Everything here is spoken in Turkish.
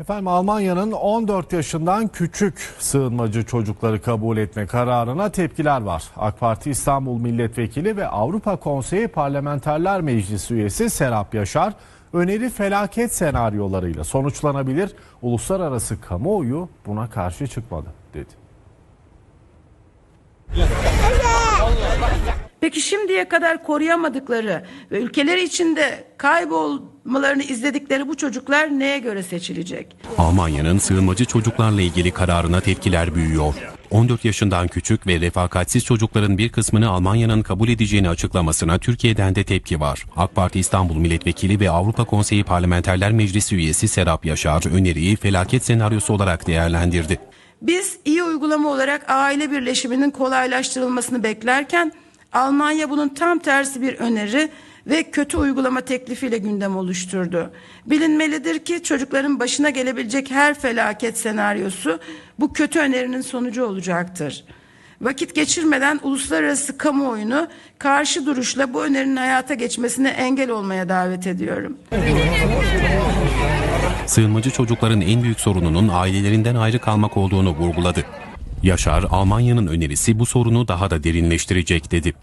Efendim Almanya'nın 14 yaşından küçük sığınmacı çocukları kabul etme kararına tepkiler var. AK Parti İstanbul Milletvekili ve Avrupa Konseyi Parlamenterler Meclisi üyesi Serap Yaşar, öneri felaket senaryolarıyla sonuçlanabilir. Uluslararası kamuoyu buna karşı çıkmadı dedi. Peki şimdiye kadar koruyamadıkları ve ülkeleri içinde kaybolmalarını izledikleri bu çocuklar neye göre seçilecek? Almanya'nın sığınmacı çocuklarla ilgili kararına tepkiler büyüyor. 14 yaşından küçük ve refakatsiz çocukların bir kısmını Almanya'nın kabul edeceğini açıklamasına Türkiye'den de tepki var. AK Parti İstanbul Milletvekili ve Avrupa Konseyi Parlamenterler Meclisi üyesi Serap Yaşar öneriyi felaket senaryosu olarak değerlendirdi. Biz iyi uygulama olarak aile birleşiminin kolaylaştırılmasını beklerken Almanya bunun tam tersi bir öneri ve kötü uygulama teklifiyle gündem oluşturdu. Bilinmelidir ki çocukların başına gelebilecek her felaket senaryosu bu kötü önerinin sonucu olacaktır. Vakit geçirmeden uluslararası kamuoyunu karşı duruşla bu önerinin hayata geçmesine engel olmaya davet ediyorum. Sığınmacı çocukların en büyük sorununun ailelerinden ayrı kalmak olduğunu vurguladı. Yaşar, Almanya'nın önerisi bu sorunu daha da derinleştirecek dedi.